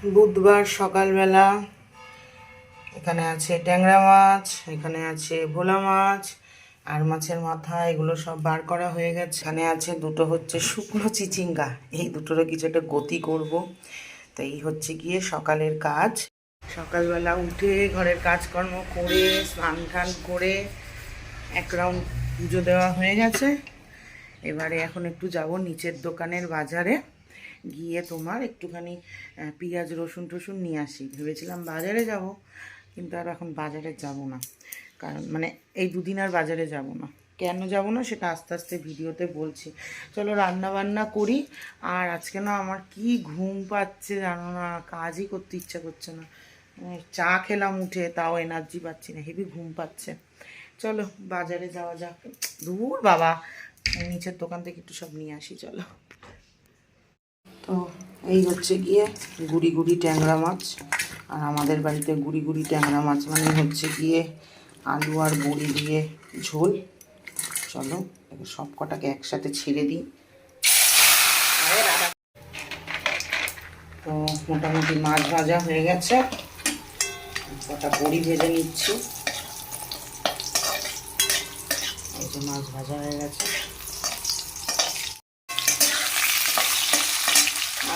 বুধবার সকালবেলা এখানে আছে ট্যাংরা মাছ, এখানে আছে ভোলা মাছ, আর মাছের মাথা, এগুলো সব বার করা হয়ে গেছে। এখানে আছে দুটো হচ্ছে শুকনো চিচিঙ্গা। এই দুটোরও কিছু একটা গতি করব। তো এই হচ্ছে গিয়ে সকালের কাজ। সকালবেলা উঠে ঘরের কাজকর্ম করে, স্নান টান করে এক রাউন্ড পুজো দেওয়া হয়ে গেছে। এবারে এখন একটু যাব নিচের দোকানের বাজারে। গিয়ে তোমার একটুখানি পেঁয়াজ, রসুন টসুন নিয়ে আসি। ভেবেছিলাম বাজারে যাব, কিন্তু আর এখন বাজারে যাব না। কারণ মানে এই দুদিন আর বাজারে যাব না। কেন যাব না সেটা আস্তে আস্তে ভিডিওতে বলছি। চলো রান্না বান্না করি। আর আজকে না আমার কি ঘুম পাচ্ছে জানো না, কাজই করতে ইচ্ছা করছে না। চা খেলাম উঠে, তাও এনার্জি পাচ্ছি না হেভি ঘুম পাচ্ছে। চলো বাজারে যাওয়া যাক। দূর বাবা, নিচের দোকান থেকে একটু সব নিয়ে আসি, চলো। তো এই হচ্ছে গিয়ে গুড়ি গুড়ি ট্যাংরা মাছ। আর আমাদের বাড়িতে গুড়ি গুড়ি ট্যাংরা মাছ মানে হচ্ছে গিয়ে আলু আর বড়ি দিয়ে ঝোল। চলো সব কটাকে একসাথে ছেড়ে দিই। তো মোটামুটি মাছ ভাজা হয়ে গেছে। কটা বড়ি ভেজে নিচ্ছি। এই যে মাছ ভাজা হয়ে গেছে।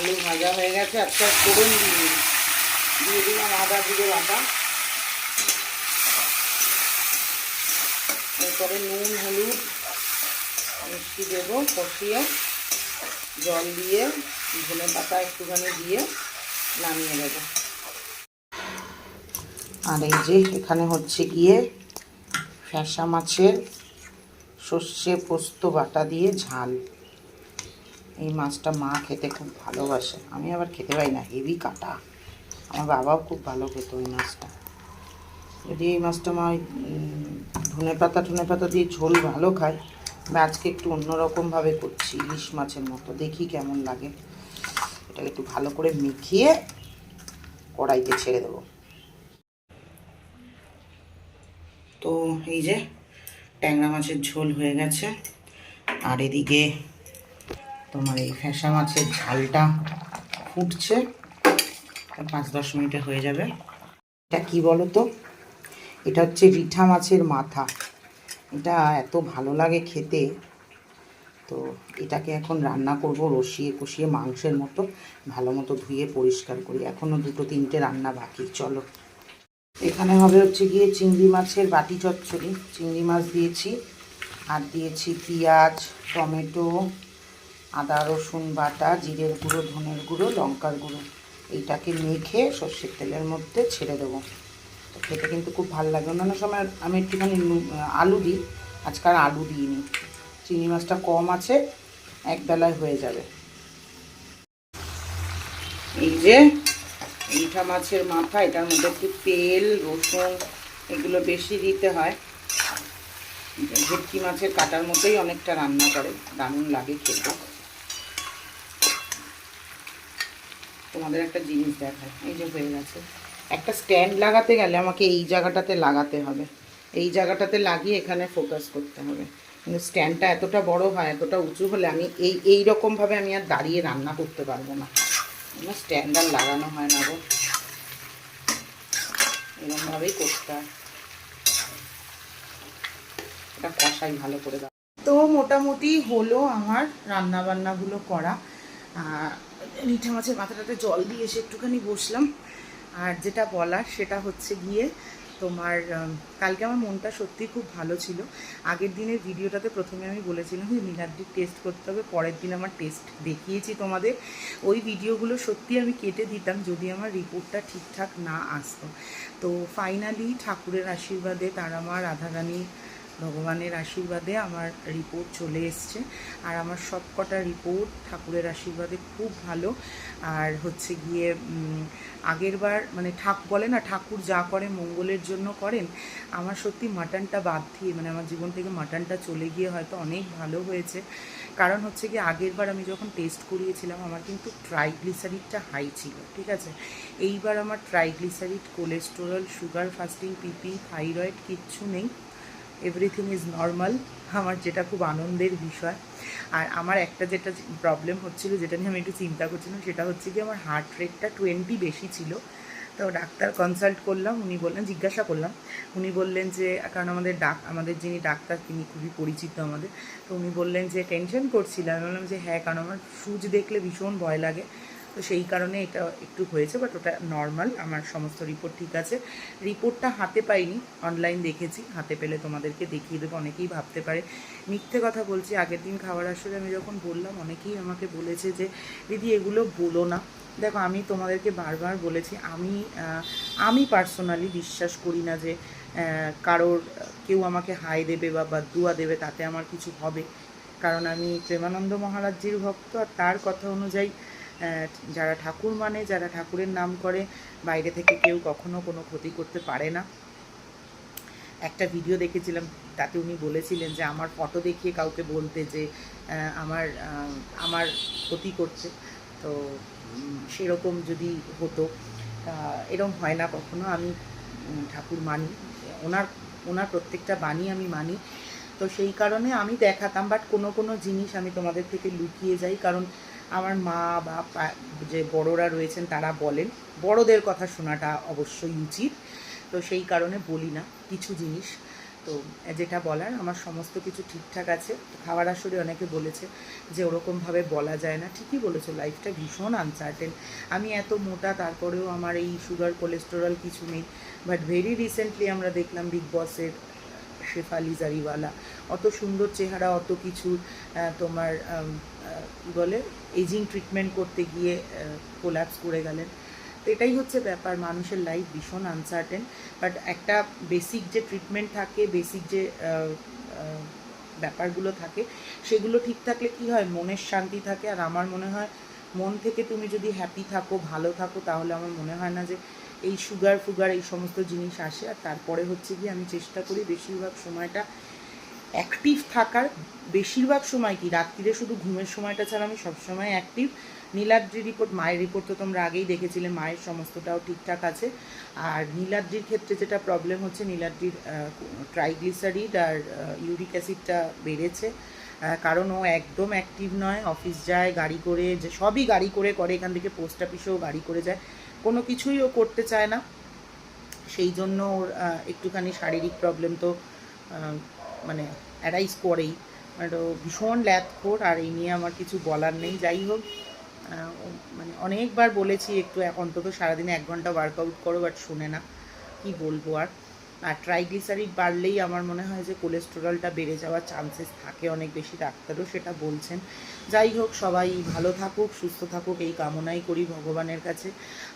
আলু ভাজা হয়ে গেছে একটা ফোড়ন দিয়ে দিয়ে দিলাম আদা, জিরে, বাটা। এরপরে নুন, হলুদ, মিষ্টি দেবো, কষিয়ে জল দিয়ে, ধনে পাতা একটুখানি দিয়ে নামিয়ে দেবো আর এই যে এখানে হচ্ছে গিয়ে ফ্যাসা মাছের সর্ষে পোস্ত বাটা দিয়ে ঝাল। এই মাছটা মা খেতে খুব ভালোবাসে। আমি আবার খেতে পাই না, হেভি কাটা। আমার বাবাও খুব ভালো খেত ওই মাছটা। যদি এই মাছটা মা ধনে পাতা ধনে পাতা দিয়ে ঝোল ভালো খায় আমি আজকে একটু অন্যরকমভাবে করছি, ইলিশ মাছের মতো। দেখি কেমন লাগে। এটাকে একটু ভালো করে মেখিয়ে কড়াইতে ছেড়ে দেবো। তো এই যে ট্যাংরা মাছের ঝোল হয়ে গেছে। আর এদিকে তোমার এই ফ্যাসা মাছের ঝালটা ফুটছে। পাঁচ দশ মিনিটে হয়ে যাবে। এটা কি বলো তো এটা হচ্ছে রিঠা মাছের মাথা। এটা এত ভালো লাগে খেতে। তো এটাকে এখন রান্না করব রসিয়ে কষিয়ে মাংসের মতো, ভালো মতো ধুয়ে পরিষ্কার করি। এখনও দুটো তিনটে রান্না বাকি, চলো। এখানে হবে হচ্ছে গিয়ে চিংড়ি মাছের বাটি চচ্চড়ি। চিংড়ি মাছ দিয়েছি। আর দিয়েছি পেঁয়াজ, টমেটো আদা, রসুন বাটা, জিরের গুঁড়ো, ধনের গুঁড়ো, লঙ্কার গুঁড়ো। এইটাকে মেখে সর্ষের তেলের মধ্যে ছেড়ে দেবো। তো খেতে কিন্তু খুব ভালো লাগে। অন্যান্য সময় আমি একটুখানি আলু দিই। আজকাল আলু দিইনি। চিংড়ি মাছটা কম আছে এক বেলায় হয়ে যাবে। এই যে মিঠা মাছের মাথা, এটার মধ্যে একটু তেল, রসুন, এগুলো বেশি দিতে হয়। ভেটকি মাছের কাটার মতোই অনেকটা রান্না করে। দারুণ লাগে খেতে। তোমাদের একটা জিনিস দেখায়। এই যে হয়ে গেছে। একটা স্ট্যান্ড লাগাতে গেলে আমাকে এই জায়গাটাতে লাগাতে হবে। এই জায়গাটাতে লাগিয়ে এখানে ফোকাস করতে হবে। কিন্তু স্ট্যান্ডটা এতটা বড় হয়, এতটা উঁচু হলে আমি এই এই রকমভাবে আমি আর দাঁড়িয়ে রান্না করতে পারব না। আমার স্ট্যান্ড আর লাগানো হয় না গো। এরকমভাবেই করতে হয়। এটা কষাই ভালো করে তো মোটামুটি হলো আমার রান্না বান্নাগুলো করা রিঠা মাছের মাথাটাতে জল দিয়ে এসে একটুখানি বসলাম। আর যেটা বলার সেটা হচ্ছে গিয়ে তোমার কালকে আমার মনটা সত্যি খুব ভালো ছিল। আগের দিনের ভিডিওটাতে প্রথমে আমি বলেছিলাম যে নীলাদ্রির টেস্ট করতে হবে, পরের দিন আমার টেস্ট দেখিয়েছি তোমাদের। ওই ভিডিওগুলো সত্যি আমি কেটে দিতাম যদি আমার রিপোর্টটা ঠিকঠাক না আসতো। তো ফাইনালি ঠাকুরের আশীর্বাদে তারা আমার রাধারানী ভগবানের আশীর্বাদে আমার রিপোর্ট চলে এসছে। আর আমার সব কটা রিপোর্ট ঠাকুরের আশীর্বাদে খুব ভালো। আর হচ্ছে গিয়ে উম, আগেরবার মানে ঠাক বলে না ঠাকুর যা করে মঙ্গলের জন্য করেন আমার সত্যি মাটনটা বাদ দিয়ে মানে আমার জীবন থেকে মাটনটা চলে গিয়ে হয়তো অনেক ভালো হয়েছে। কারণ হচ্ছে কি আগেরবার আমি যখন টেস্ট করিয়েছিলাম আমার কিন্তু ট্রাইগ্লিসারিডটা হাই ছিল ঠিক আছে? এইবার আমার triglyceride cholesterol sugar fasting PP thyroid কিচ্ছু নেই। এভরিথিং ইজ নর্মাল আমার যেটা খুব আনন্দের বিষয়। আর আমার একটা যেটা প্রবলেম হচ্ছিল, যেটা নিয়ে আমি একটু চিন্তা করছিলাম, সেটা হচ্ছে কি আমার হার্ট রেটটা টোয়েন্টি বেশি ছিল। তো ডাক্তার কনসাল্ট করলাম, উনি বললেন, জিজ্ঞাসা করলাম। উনি বললেন যে, কারণ আমাদের ডাক, আমাদের যিনি ডাক্তার, তিনি খুবই পরিচিত আমাদের। তো উনি বললেন যে টেনশন করছিলাম। আমি বললাম যে হ্যাঁ কারণ আমার সুচ দেখলে ভীষণ ভয় লাগে। তো সেই কারণে এটা একটু হয়েছে বাট ওটা নর্মাল আমার সমস্ত রিপোর্ট ঠিক আছে। রিপোর্টটা হাতে পাইনি অনলাইন দেখেছি, হাতে পেলে তোমাদেরকে দেখিয়ে দেবো, অনেকেই ভাবতে পারে। মিথ্যে কথা বলছি, আগের দিন খাওয়ার আসলে আমি যখন বললাম, অনেকেই আমাকে বলেছে যে, দিদি, এগুলো বলো না। দেখো, আমি তোমাদেরকে বারবার বলেছি, আমি আমি পার্সোনালি বিশ্বাস করি না যে কারোর, কেউ আমাকে হাই দেবে বা বাদুয়া দেবে, তাতে আমার কিছু হবে। কারণ আমি প্রেমানন্দ মহারাজজির ভক্ত, আর তার কথা অনুযায়ী যারা ঠাকুর মানে যারা ঠাকুরের নাম করে, বাইরে থেকে কেউ কখনো কোনো ক্ষতি করতে পারে না। একটা ভিডিও দেখেছিলাম, তাতে উনি বলেছিলেন যে, আমার ফটো দেখিয়ে কাউকে বলতে যে আমার আমার ক্ষতি করছে। তো সেরকম যদি হতো এরম হয় না কখনো। আমি ঠাকুর মানি। ওনার ওনার প্রত্যেকটা বাণী আমি মানি। তো সেই কারণে আমি দেখাতাম বাট কোনো কোনো জিনিস আমি তোমাদের থেকে লুকিয়ে যাই। কারণ আমার মা বা যে বড়রা রয়েছেন তারা বলেন, বড়দের কথা শোনাটা অবশ্যই উচিত। তো সেই কারণে বলি না, কিছু জিনিস। তো যেটা বলার, আমার সমস্ত কিছু ঠিকঠাক আছে। খাওয়ার আসরে অনেকে বলেছে যে ওরকমভাবে বলা যায় না। ঠিকই বলেছ লাইফটা ভীষণ আনসার্টেন আমি এত মোটা, তারপরেও আমার এই সুগার কোলেস্টেরল কিছু নেই। বাট ভেরি রিসেন্টলি আমরা দেখলাম বিগ বসের শেফালি জারিওয়ালা। অত সুন্দর চেহারা, অত কিছু তোমার কী বলে এজিং ট্রিটমেন্ট করতে গিয়ে কোল্যাপস করে গেলেন। তো এটাই হচ্ছে ব্যাপার, মানুষের লাইফ ভীষণ আনসার্টেন বাট একটা বেসিক যে ট্রিটমেন্ট থাকে বেসিক যে ব্যাপারগুলো থাকে, সেগুলো ঠিক থাকলে কি হয়? মনের শান্তি থাকে। আর আমার মনে হয়, মন থেকে তুমি যদি হ্যাপি থাকো, ভালো থাকো, তাহলে আমার মনে হয় না যে এই সুগার ফুগার এই সমস্ত জিনিস আসে আর তারপরে হচ্ছে কি আমি চেষ্টা করি বেশিরভাগ সময়টা অ্যাক্টিভ থাকার। বেশিরভাগ সময় কি? রাত্রিরে শুধু ঘুমের সময়টা ছাড়া আমি সবসময় অ্যাক্টিভ নীলাদ্রি রিপোর্ট মায়ের রিপোর্ট তো তোমরা আগেই দেখেছিলে, মায়ের সমস্তটাও ঠিকঠাক আছে। আর নীলাদ্রির ক্ষেত্রে যেটা প্রবলেম হচ্ছে, নীলাদ্রির ট্রাইগ্লিসারিড আর ইউরিক অ্যাসিডটা বেড়েছে। কারণ ও একদম অ্যাক্টিভ নয়। অফিস যায়, গাড়ি করে, যে সবই গাড়ি করে করে, এখান থেকে পোস্ট অফিসেও গাড়ি করে যায়। কোনো কিছুই ও করতে চায় না। সেই জন্য ওর একটুখানি শারীরিক প্রবলেম তো মানে অ্যারাইজ করেই। মানে ও ভীষণ ল্যাথখোর, আর এই নিয়ে আমার কিছু বলার নেই। যাই হোক মানে অনেকবার বলেছি, একটু এক- অন্তত সারাদিনে এক ঘণ্টা ওয়ার্কআউট করো বাট শোনে না। কি বলব আর? আর ট্রাইগ্লিসারিড বাড়লেই আমার মনে হয় যে কোলেস্টেরলটা বেড়ে যাওয়ার চান্সেস থাকে অনেক বেশি ডাক্তারও সেটা বলছেন। যাই হোক, সবাই ভালো থাকুক, সুস্থ থাকুক, এই কামনাই করি ভগবানের কাছে।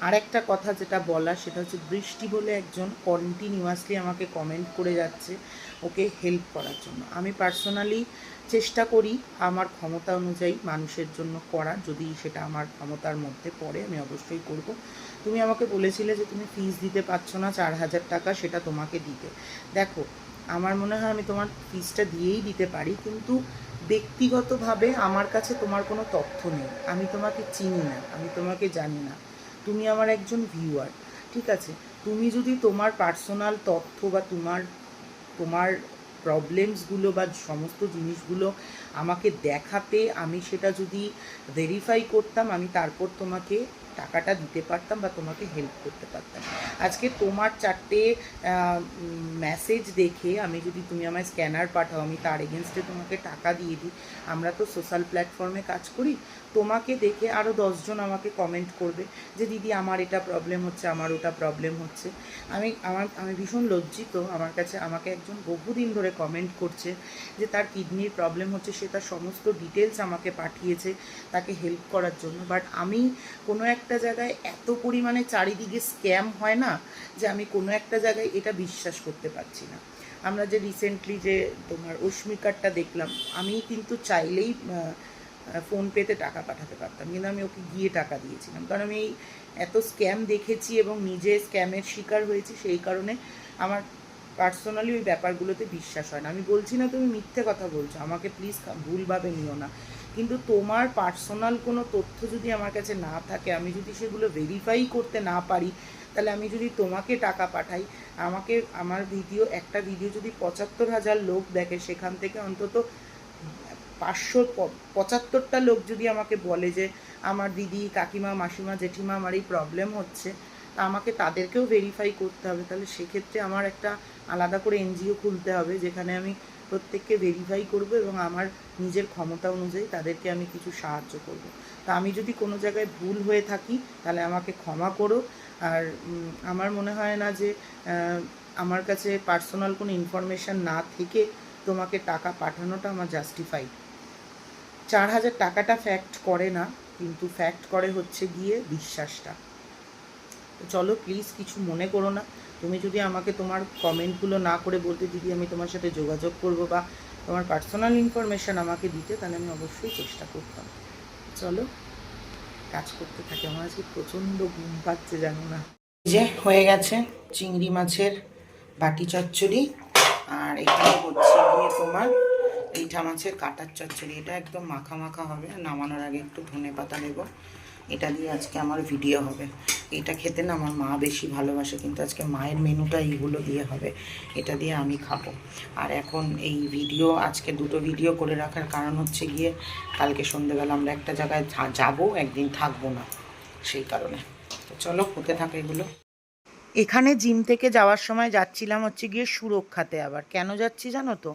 আর একটা কথা যেটা বলা সেটা হচ্ছে বৃষ্টি বলে একজন কন্টিনিউয়াসলি আমাকে কমেন্ট করে যাচ্ছে ওকে হেল্প করার জন্য। আমি পার্সোনালি চেষ্টা করি আমার ক্ষমতা অনুযায়ী মানুষের জন্য করা যদি সেটা আমার ক্ষমতার মধ্যে পড়ে, আমি অবশ্যই করব। তুমি আমাকে বলেছিলে যে তুমি ফিস দিতে পারছ না চার হাজার টাকা, সেটা তোমাকে দিতে। দেখো, আমার মনে হয় আমি তোমার ফিসটা দিয়েই দিতে পারি, কিন্তু ব্যক্তিগতভাবে আমার কাছে তোমার কোনো তথ্য নেই। আমি তোমাকে চিনি না, আমি তোমাকে জানি না। তুমি আমার একজন ভিউয়ার ঠিক আছে? তুমি যদি তোমার পার্সোনাল তথ্য বা তোমার তোমার প্রবলেমসগুলো বা সমস্ত জিনিসগুলো আমাকে দেখাতে আমি সেটা যদি ভেরিফাই করতাম, আমি তারপর তোমাকে টাকাটা দিতে পারতাম বা তোমাকে হেল্প করতে পারতাম। আজকে তোমার চারটে মেসেজ দেখে আমি যদি তুমি আমার স্ক্যানার পাঠাও, আমি তার এগেনস্টে তোমাকে টাকা দিয়ে দিই। আমরা তো সোশ্যাল প্ল্যাটফর্মে কাজ করি। তোমাকে দেখে আরও দশজন আমাকে কমেন্ট করবে যে, দিদি, আমার এটা প্রবলেম হচ্ছে, আমার ওটা প্রবলেম হচ্ছে। আমি, আমার, আমি ভীষণ লজ্জিত। আমার কাছে, আমাকে একজন বহুদিন ধরে কমেন্ট করছে যে, তার কিডনির প্রবলেম হচ্ছে, সে তার সমস্ত ডিটেলস আমাকে পাঠিয়েছে তাকে হেল্প করার জন্য। বাট আমি কোনো একটা জায়গায় এত পরিমাণে চারিদিকে স্ক্যাম হয় না যে আমি কোনো একটা জায়গায় এটা বিশ্বাস করতে পারছি না। আমরা যে রিসেন্টলি যে তোমার অস্মিকারটা দেখলাম আমি কিন্তু চাইলেই ফোনপেতে টাকা পাঠাতে পারতাম। কিন্তু আমি ওকে গিয়ে টাকা দিয়েছিলাম। কারণ আমি এই এত স্ক্যাম দেখেছি এবং নিজে স্ক্যামের শিকার হয়েছি, সেই কারণে আমার পার্সোনালি ওই ব্যাপারগুলোতে বিশ্বাস হয় না। আমি বলছি, না, তুমি মিথ্যে কথা বলছো। আমাকে প্লিজ ভুলভাবে নিও না। কিন্তু তোমার পার্সোনাল কোনো তথ্য যদি আমার কাছে না থাকে, আমি যদি সেগুলো ভেরিফাই করতে না পারি, তাহলে আমি যদি তোমাকে টাকা পাঠাই, আমাকে, আমার ভিডিও একটা ভিডিও যদি পঁচাত্তর হাজার লোক দেখে, সেখান থেকে অন্তত পাঁচশো পঁচাত্তরটা লোক যদি আমাকে বলে যে, আমার দিদি, কাকিমা, মাসিমা, জেঠিমা, আমার এই প্রবলেম হচ্ছে, তা আমাকে তাদেরকেও ভেরিফাই করতে হবে। তাহলে সেক্ষেত্রে আমার একটা আলাদা করে এনজিও খুলতে হবে, যেখানে আমি প্রত্যেককে ভেরিফাই করব এবং আমার নিজের ক্ষমতা অনুযায়ী তাদেরকে আমি কিছু সাহায্য করব। তা আমি যদি কোনো জায়গায় ভুল হয়ে থাকি, তাহলে আমাকে ক্ষমা করো। আর আমার মনে হয় না যে আমার কাছে পার্সোনাল কোনো ইনফরমেশান না থেকে তোমাকে টাকা পাঠানোটা আমার জাস্টিফাইড চার হাজার টাকাটা ফ্যাক্ট করে না, কিন্তু ফ্যাক্ট করে হচ্ছে গিয়ে বিশ্বাসটা। চলো প্লিজ কিছু মনে করো না। তুমি যদি আমাকে তোমার কমেন্টগুলো না করে বলতে দিদি, আমি তোমার সাথে যোগাযোগ করব বা তোমার পার্সোনাল ইনফরমেশান আমাকে দিতে, তাহলে আমি অবশ্যই চেষ্টা করতাম। চলো, কাজ করতে থাকি। আমার আজকে প্রচণ্ড ঘুম পাচ্ছে, জানো না। যে, হয়ে গেছে চিংড়ি মাছের বাটি চচ্চড়ি, আর এখানে হচ্ছে গিয়ে তোমার রিঠা মাছের কাটার চচ্চড়ি। এটা একদম মাখা মাখা হবে নামানোর আগে একটু ধনে পাতা নেব। এটা দিয়ে আজকে আমার ভিডিও হবে। এটা খেতে না আমার মা বেশি ভালোবাসে, কিন্তু আজকে মায়ের মেনুটা এইগুলো দিয়ে হবে। এটা দিয়ে আমি খাব। আর এখন এই ভিডিও আজকে দুটো ভিডিও করে রাখার কারণ হচ্ছে গিয়ে, কালকে সন্ধ্যেবেলা আমরা একটা জায়গায় যাব, একদিন থাকব না, সেই কারণে। তো চলো, হতে থাকে এগুলো। এখানে জিম থেকে যাওয়ার সময় যাচ্ছিলাম হচ্ছে গিয়ে সুরক্ষাতে আবার। কেন যাচ্ছি জানো তো?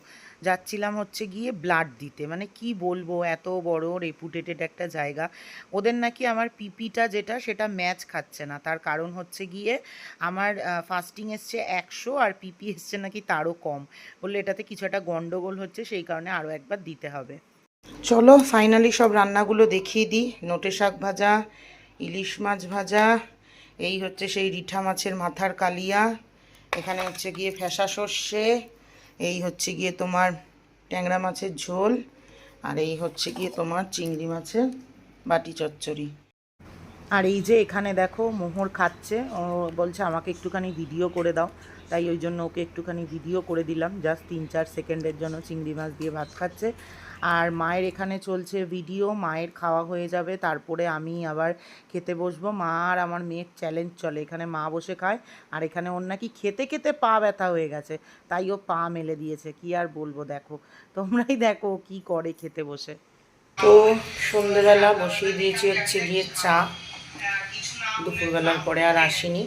যাচ্ছিলাম হচ্ছে গিয়ে ব্লাড দিতে। মানে কি বলব, এত বড় রেপুটেটেড একটা জায়গা। ওদের নাকি আমার পিপিটা যেটা, সেটা ম্যাচ খাচ্ছে না। তার কারণ হচ্ছে গিয়ে আমার ফাস্টিং এসছে একশো আর পিপি এসছে নাকি তারও কম। বললে এটাতে কিছু একটা গন্ডগোল হচ্ছে, সেই কারণে আরও একবার দিতে হবে। চলো ফাইনালি সব রান্নাগুলো দেখিয়ে দিই। নোটে শাক ভাজা, ইলিশ মাছ ভাজা, এই হচ্ছে সেই রিঠা মাছের মাথার কালিয়া। এখানে হচ্ছে গিয়ে ফ্যাসা সর্ষে এই হচ্ছে গিয়ে তোমার ট্যাংরা মাছের ঝোল, আর এই হচ্ছে গিয়ে তোমার চিংড়ি মাছের বাটি চচ্চড়ি। আর এই যে এখানে দেখো মোহর খাচ্ছে, ও বলছে আমাকে একটুখানি ভিডিও করে দাও। তাই ওই জন্য ওকে একটুখানি ভিডিও করে দিলাম জাস্ট তিন চার সেকেন্ডের জন্য চিংড়ি মাছ দিয়ে ভাত খাচ্ছে। আর মায়ের এখানে চলছে ভিডিও মায়ের খাওয়া হয়ে যাবে, তারপরে আমি আবার খেতে বসবো। মা আর আমার মেয়ের চ্যালেঞ্জ চলে, এখানে মা বসে খায়, আর এখানে ওর নাকি খেতে খেতে পা ব্যথা হয়ে গেছে, তাই ও পা মেলে দিয়েছে, কি আর বলব দেখো, তোমরাই দেখো কি করে খেতে বসে। তো সন্ধ্যেবেলা বসিয়ে দিয়েছি হচ্ছে গিয়ে চা, দুপুরবেলার পরে আর আসিনি।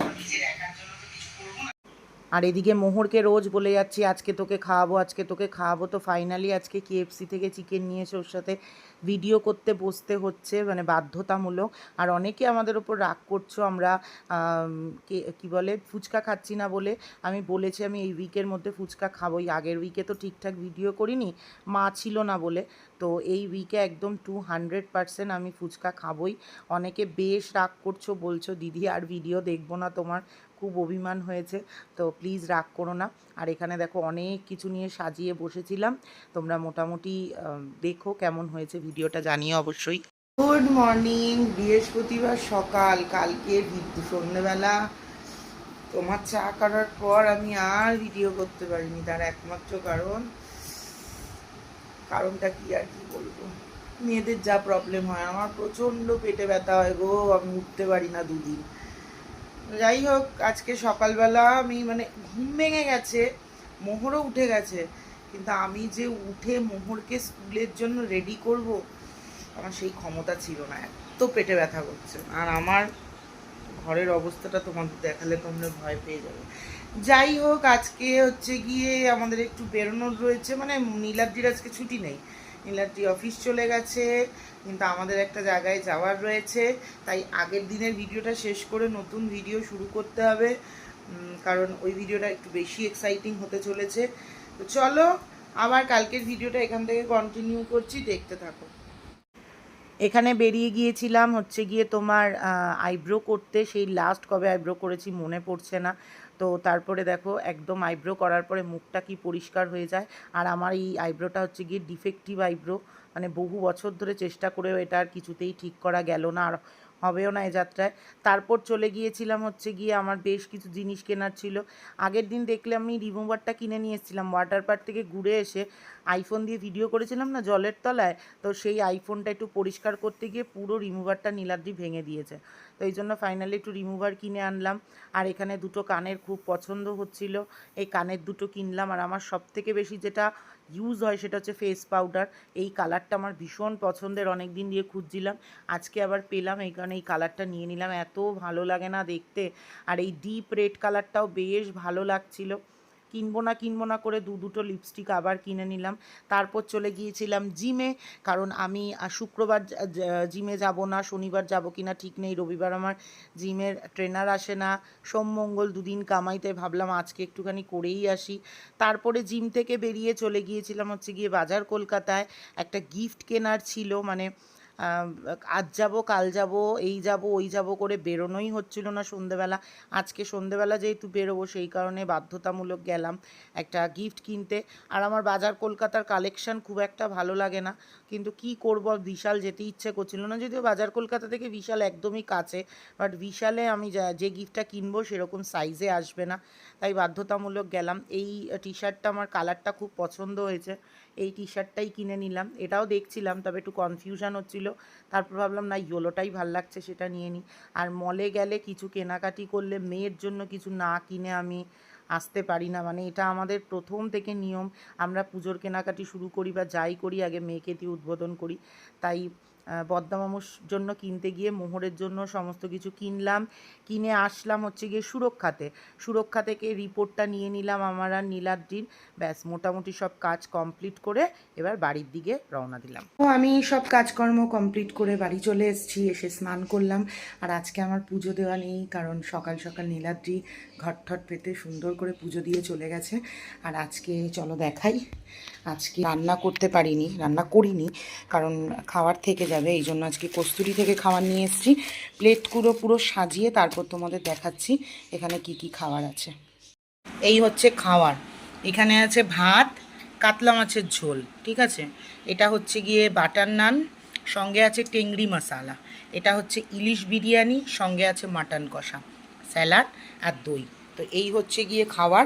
আর এদিকে মোহরকে রোজ বলে যাচ্ছি আজকে তোকে খাওয়াবো আজকে তোকে খাওয়াবো। তো ফাইনালি আজকে কেএফসি থেকে চিকেন নিয়েছে ওর সাথে। ভিডিও করতে বসতে হচ্ছে মানে বাধ্যতামূলক। আর অনেকে আমাদের ওপর রাগ করছ আমরা আম, কে বলে ফুচকা খাচ্ছি না বলে। আমি বলেছি আমি এই উইকের মধ্যে ফুচকা খাবোই। আগের উইকে তো ঠিকঠাক ভিডিও করিনি মা ছিল না বলে। তো এই উইকে একদম টু হান্ড্রেড আমি ফুচকা খাবোই। অনেকে বেশ রাগ করছ বলছো দিদি আর ভিডিও দেখব না তোমার। খুব অভিমান হয়েছে। তো প্লিজ রাগ করো না। আর এখানে দেখো অনেক কিছু নিয়ে সাজিয়ে বসেছিলাম। তোমরা মোটামুটি দেখো কেমন হয়েছে ভিডিওটা জানিয়ে অবশ্যই। গুড মর্নিং বৃহস্পতিবার সকাল। কালকে সন্ধ্যেবেলা। তোমার চা করার পর আমি আর ভিডিও করতে পারিনি, তার একমাত্র কারণ, কারণটা কি আর কি বলব? মেয়েদের যা প্রবলেম হয়, আমার প্রচণ্ড পেটে ব্যথা হয় গো, আমি উঠতে পারি না দুদিন। যাই হোক, আজকে সকালবেলা আমি মানে ঘুম ভেঙে গেছে, মোহরও উঠে গেছে, কিন্তু আমি যে উঠে মোহরকে স্কুলের জন্য রেডি করব, আমার সেই ক্ষমতা ছিল না, এত পেটে ব্যথা করছে। আর আমার ঘরের অবস্থাটা তোমাদের দেখালে তোমরা ভয় পেয়ে যাবে। যাই হোক, আজকে হচ্ছে গিয়ে আমাদের একটু বেরোনোর রয়েছে মানে নীলাদ্রির আজকে ছুটি নেই। নীলাদ্রি অফিস চলে গেছে, কিন্তু আমাদের একটা জায়গায় যাওয়ার রয়েছে। তাই আগের দিনের ভিডিওটা শেষ করে নতুন ভিডিও শুরু করতে হবে কারণ ওই ভিডিওটা একটু বেশি এক্সাইটিং হতে চলেছে। তো চলো, আবার কালকের ভিডিওটা এখান থেকে কন্টিনিউ করছি, দেখতে থাকো। এখানে বেরিয়ে গিয়েছিলাম হচ্ছে গিয়ে তোমার আইব্রো করতে। সেই লাস্ট কবে আইব্রো করেছি মনে পড়ছে না। তো তারপরে দেখো একদম আইব্রো করার পরে মুখটা কি পরিষ্কার হয়ে যায়। আর আমার এই আইব্রোটা হচ্ছে গিয়ে ডিফেক্টিভ আইব্রো মানে বহু বছর ধরে চেষ্টা করেও এটা আর কিছুতেই ঠিক করা গেল না। আর হবেও না এ যাত্রায়। তারপর চলে গিয়েছিলাম হচ্ছে গিয়ে আমার বেশ কিছু জিনিস কেনার ছিল। আগের দিন দেখলে আমি রিমুভারটা কিনে নিয়ে এসেছিলাম। ওয়াটার পার্ক থেকে ঘুরে এসে আইফোন দিয়ে ভিডিও করেছিলাম না জলের তলায়? তো সেই আইফোনটা একটু পরিষ্কার করতে গিয়ে পুরো রিমুভারটা নীলাদ্রি ভেঙে দিয়েছে। তো এই জন্য ফাইনালি একটু রিমুভার কিনে আনলাম। আর এখানে দুটো কানের খুব পছন্দ হচ্ছিল। এই কানের দুটো কিনলাম। আর আমার সব থেকে বেশি যেটা ইউজ হয়, সেটা হচ্ছে ফেস পাউডার এই কালারটা আমার ভীষণ পছন্দের অনেক দিন দিয়ে খুঁজছিলাম। আজকে আবার পেলাম, এই কারণে এই কালারটা নিয়ে নিলাম। এত ভালো লাগে না দেখতে। আর এই ডিপ রেড কালারটাও বেশ ভালো লাগছিল। কিনবো না কিনবো না করে দু দুটো লিপস্টিক আবার কিনে নিলাম। তারপর চলে গিয়েছিলাম জিমে, কারণ আমি শুক্রবার জিমে যাব না, শনিবার যাব কি না ঠিক নেই, রবিবার আমার জিমের ট্রেনার আসে না। সোম, মঙ্গল দুদিন কামাইতে ভাবলাম আজকে একটুখানি করেই আসি। তারপরে জিম থেকে বেরিয়ে চলে গিয়েছিলাম হচ্ছে গিয়ে বাজার কলকাতায়। একটা গিফট কেনার ছিল মানে আজ যাব, কাল যাব, এই যাব, ওই যাব করে বেরোনোই হচ্ছিল না সন্ধেবেলা। আজকে সন্ধেবেলা যেহেতু বেরোবো, সেই কারণে বাধ্যতামূলক গেলাম একটা গিফট কিনতে। আর আমার বাজার কলকাতার কালেকশন খুব একটা ভালো লাগে না। কিন্তু কি করব, বিশাল যেতে ইচ্ছে করছিল না। যদিও বাজার কলকাতা থেকে বিশাল একদমই কাছে বাট বিশালে আমি যা- গিফটটা কিনবো সেরকম সাইজে আসবে না। তাই বাধ্যতামূলক গেলাম। এই টি শার্টটা আমার কালারটা খুব পছন্দ হয়েছে। এই টি শার্টটাই কিনে নিলাম। এটাও দেখছিলাম, তবে একটু কনফিউশন হচ্ছিল। তারপর ভাবলাম, না ইয়োলোটাই ভালো লাগছে, সেটা নিয়ে নিই। আর মলে গেলে কিছু কেনাকাটি করলে মেয়ের জন্য কিছু না কিনে আমি আসতে পারি না। মানে এটা আমাদের প্রথম থেকে নিয়ম। আমরা পুজোর কেনাকাটি শুরু করি বা যাই করি, আগে মেয়েকে দিয়ে উদ্বোধন করি। তাই আহ, জন্য কিনতে গিয়ে মোহরের জন্য সমস্ত কিছু কিনলাম। কিনে আসলাম হচ্ছে গিয়ে সুরক্ষাতে। সুরক্ষা থেকে রিপোর্টটা নিয়ে নিলাম আমার আর নীলাদ্রির। ব্যাস মোটামুটি সব কাজ কমপ্লিট করে এবার বাড়ির দিকে রওনা দিলাম। তো আমি সব কাজকর্ম কমপ্লিট করে বাড়ি চলে এসেছি এসে স্নান করলাম। আর আজকে আমার পুজো দেওয়া নেই কারণ সকাল সকাল নীলাদ্রি ঘট ঠট পেতে সুন্দর করে পুজো দিয়ে চলে গেছে। আর আজকে চলো দেখাই। আজকে রান্না করতে পারিনি রান্না করিনি কারণ খাওয়ার থেকে যাবে, এই জন্য আজকে কস্তুরি থেকে খাবার নিয়ে এসেছি। প্লেটগুলো পুরো সাজিয়ে তারপর তোমাদের দেখাচ্ছি এখানে কি কি খাবার আছে। এই হচ্ছে খাওয়ার। এখানে আছে ভাত, কাতলা মাছের ঝোল, ঠিক আছে? এটা হচ্ছে গিয়ে বাটার নান, সঙ্গে আছে টেংরি মশালা। এটা হচ্ছে ইলিশ বিরিয়ানি, সঙ্গে আছে মাটন কষা, স্যালাড আর দই। তো এই হচ্ছে গিয়ে খাবার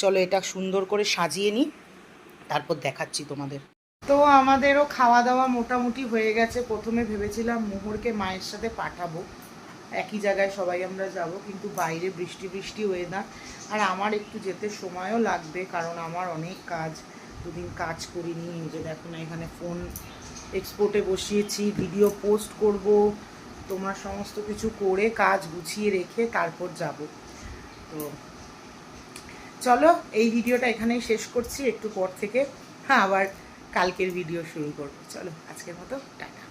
চলো এটা সুন্দর করে সাজিয়ে নিই, তারপর দেখাচ্ছি তোমাদের। তো আমাদেরও খাওয়া দাওয়া মোটামুটি হয়ে গেছে। প্রথমে ভেবেছিলাম মোহরকে মায়ের সাথে পাঠাবো। একই জায়গায় সবাই আমরা যাব, কিন্তু বাইরে বৃষ্টি বৃষ্টি ওয়েদার আর আমার একটু যেতে সময়ও লাগবে, কারণ আমার অনেক কাজ। দুদিন কাজ করিনি যে দেখো না, এখানে ফোন এক্সপোর্টে বসিয়েছি ভিডিও পোস্ট করব। তোমার সমস্ত কিছু করে কাজ গুছিয়ে রেখে তারপর যাব। তো চলো, এই ভিডিওটা এখানেই শেষ করছি, একটু পর থেকে। হ্যাঁ আবার কালকের ভিডিও শুরু করব। চলো আজকের মতো টাটা।